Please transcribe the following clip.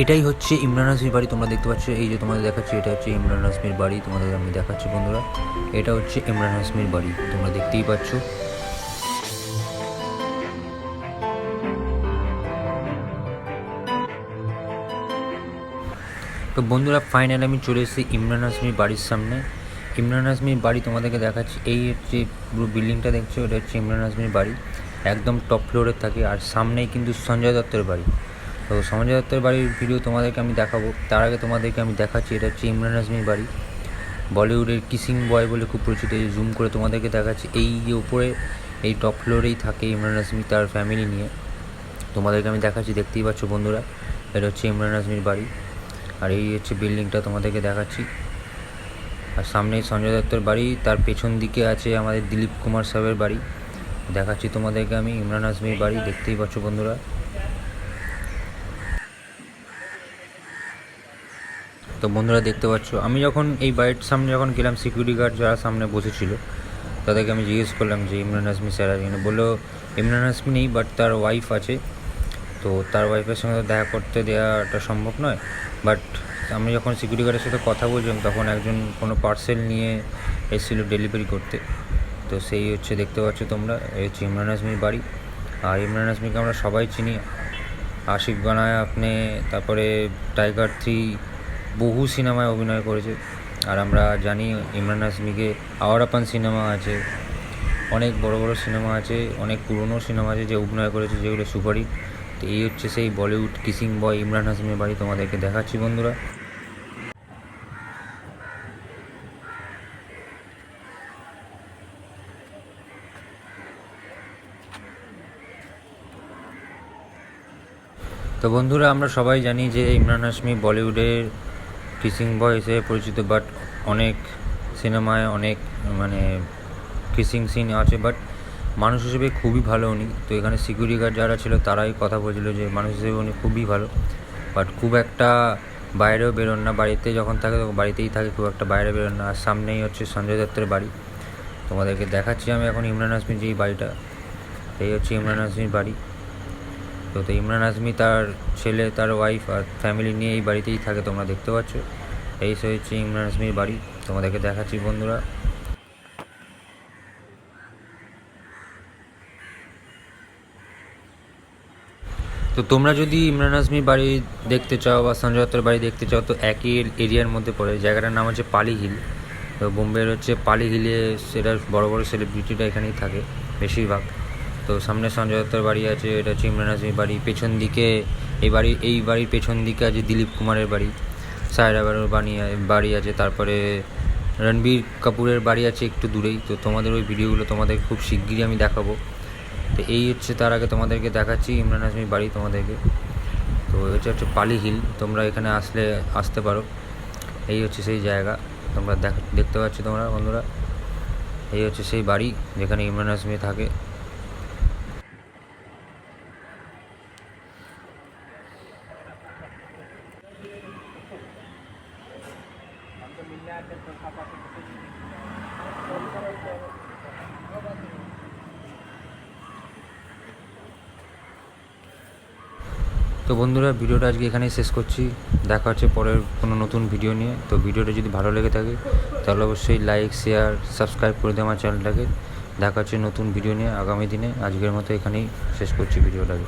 এটাই হচ্ছে ইমরান হাসমির বাড়ি। তোমরা দেখতে পাচ্ছ, এই যে তোমাদের দেখাচ্ছি, এটা হচ্ছে ইমরান হাসমির বাড়ি। তোমাদের আমি দেখাচ্ছি, বন্ধুরা। এটা হচ্ছে ইমরান হাসমির বাড়ি। তোমরা দেখতেই পাচ্ছ। তো বন্ধুরা ফাইনাল আমি চলে এসেছি ইমরান হাসমির বাড়ির সামনে। ইমরান হাসমির বাড়ি তোমাদেরকে দেখাচ্ছি। এই হচ্ছে পুরো বিল্ডিংটা দেখছ, এটা হচ্ছে ইমরান হাসমির বাড়ি। একদম টপ ফ্লোরে থাকে, আর সামনেই কিন্তু সঞ্জয় দত্তের বাড়ি। তো সঞ্জয় দত্তের বাড়ির ভিডিও তোমাদেরকে আমি দেখাবো। তার আগে তোমাদেরকে আমি দেখাচ্ছি, এটা হচ্ছে ইমরান হাসমির বাড়ি। বলিউডের কিসিং বয় বলে খুব পরিচিত, এই জুম করে তোমাদেরকে দেখাচ্ছি, এই যে উপরে, এই টপ ফ্লোরেই থাকে ইমরান হাসমি তার ফ্যামিলি নিয়ে। তোমাদেরকে আমি দেখাচ্ছি, দেখতেই পাচ্ছ বন্ধুরা, এটা হচ্ছে ইমরান হাসমির বাড়ি। আর এই হচ্ছে বিল্ডিংটা তোমাদেরকে দেখাচ্ছি। আর সামনেই সঞ্জয় দত্তের বাড়ি, তার পেছন দিকে আছে আমাদের দিলীপ কুমার সাহেবের বাড়ি। দেখাচ্ছি তোমাদেরকে আমি ইমরান হাসমির বাড়ি, দেখতেই পাচ্ছ বন্ধুরা। তো বন্ধুরা দেখতে পাচ্ছ, আমি যখন এই বাড়ির সামনে যখন গেলাম সিকিউরিটি গার্ড যারা সামনে বসেছিল, তাদেরকে আমি জিজ্ঞেস করলাম যে, ইমরান হাসমি স্যার কিনা? বলল, ইমরান হাসমি নেই বাট তার ওয়াইফ আছে। তো তার ওয়াইফের সঙ্গে তো দেখা করতে দেওয়াটা সম্ভব নয়। বাট আমি যখন সিকিউরিটি গার্ডের সাথে কথা বলছিলাম, তখন একজন কোনো পার্সেল নিয়ে এসেছিল ডেলিভারি করতে। তো সেই হচ্ছে দেখতে পাচ্ছ তোমরা, এই হচ্ছে ইমরান হাসমির বাড়ি। আর ইমরান হাসমিকে আমরা সবাই চিনি। আশিক বানায় আপনি, তারপরে টাইগার থ্রি বহু সিনেমায় অভিনয় করেছে। আর আমরা জানি ইমরান হাসমিকে আওয়ারাপান সিনেমা আছে, অনেক বড় বড় সিনেমা আছে, অনেক পুরনো সিনেমা আছে যে অভিনয় করেছে যেগুলো সুপারহিট তো এই হচ্ছে সেই বলিউড কিসিং বয় ইমরান হাসমির বাড়ি তোমাদেরকে দেখাচ্ছি বন্ধুরা। তো বন্ধুরা আমরা সবাই জানি যে ইমরান হাসমি বলিউডের কিসিং বয় হিসেবে পরিচিত বাট অনেক সিনেমায় অনেক মানে কিসিং সিন আছে বাট মানুষ হিসেবে খুবই ভালো উনি। তো এখানে সিকিউরিটি গার্ড যারা ছিল, তারাই কথা বলছিল যে মানুষ হিসেবে উনি খুবই ভালো। বাট খুব একটা বাইরেও বেরোন না। বাড়িতে যখন থাকে, তখন বাড়িতেই থাকে, খুব একটা বাইরে বেরোন না। আর সামনেই হচ্ছে সঞ্জয় দত্তের বাড়ি। তোমাদেরকে দেখাচ্ছি আমি এখন ইমরান হাসমির যে বাড়িটা। এই হচ্ছে ইমরান হাসমির বাড়ি। তো তো ইমরান আজমি তার ছেলে, তার ওয়াইফ আর ফ্যামিলি নিয়ে এই বাড়িতেই থাকে, তোমরা দেখতে পাচ্ছ। এই সে হচ্ছে ইমরান আজমির বাড়ি। তোমাদেরকে দেখাচ্ছি বন্ধুরা। তো তোমরা যদি ইমরান আজমির বাড়ি দেখতে চাও বা সঞ্জয় বাড়ি দেখতে চাও, তো একই এরিয়ার মধ্যে পড়ে। জায়গাটার নাম হচ্ছে পালি হিল। তো বোম্বের হচ্ছে পালি হিলে সেটা বড় বড় সেলিব্রিটিটা এখানেই থাকে বেশিরভাগ। তো সামনে সঞ্জয় বাড়ি আছে, এটা হচ্ছে ইমরান হাসমির বাড়ি। পেছন দিকে এই বাড়ি, এই বাড়ির পেছন দিকে আছে দিলীপ কুমারের বাড়ি। সায়রা বাড়ির বাড়ি বাড়ি আছে, তারপরে রণবীর কাপুরের বাড়ি আছে একটু দূরেই, তো তোমাদের ওই ভিডিওগুলো তোমাদের খুব শিগগিরই আমি দেখাবো। তো এই হচ্ছে তার আগে তোমাদেরকে দেখাচ্ছি, ইমরান হাসমির বাড়ি তোমাদেরকে। তো এটা হচ্ছে পালি হিল, তোমরা এখানে আসলে আসতে পারো। এই হচ্ছে সেই জায়গা, তোমরা দেখ, দেখতে পাচ্ছ তোমরা বন্ধুরা। এই হচ্ছে সেই বাড়ি যেখানে ইমরান হাসমি থাকে। তো বন্ধুরা, ভিডিওটা আজকে এখানেই শেষ করছি। দেখা হচ্ছে পরের কোনো নতুন ভিডিও নিয়ে। তো ভিডিওটা যদি ভালো লেগে থাকে, তাহলে অবশ্যই লাইক শেয়ার সাবস্ক্রাইব করে দেওয়া আমার চ্যানেলটাকে। দেখা হচ্ছে নতুন ভিডিও নিয়ে আগামী দিনে। আজকের মতো এখানেই শেষ করছি ভিডিওটাকে।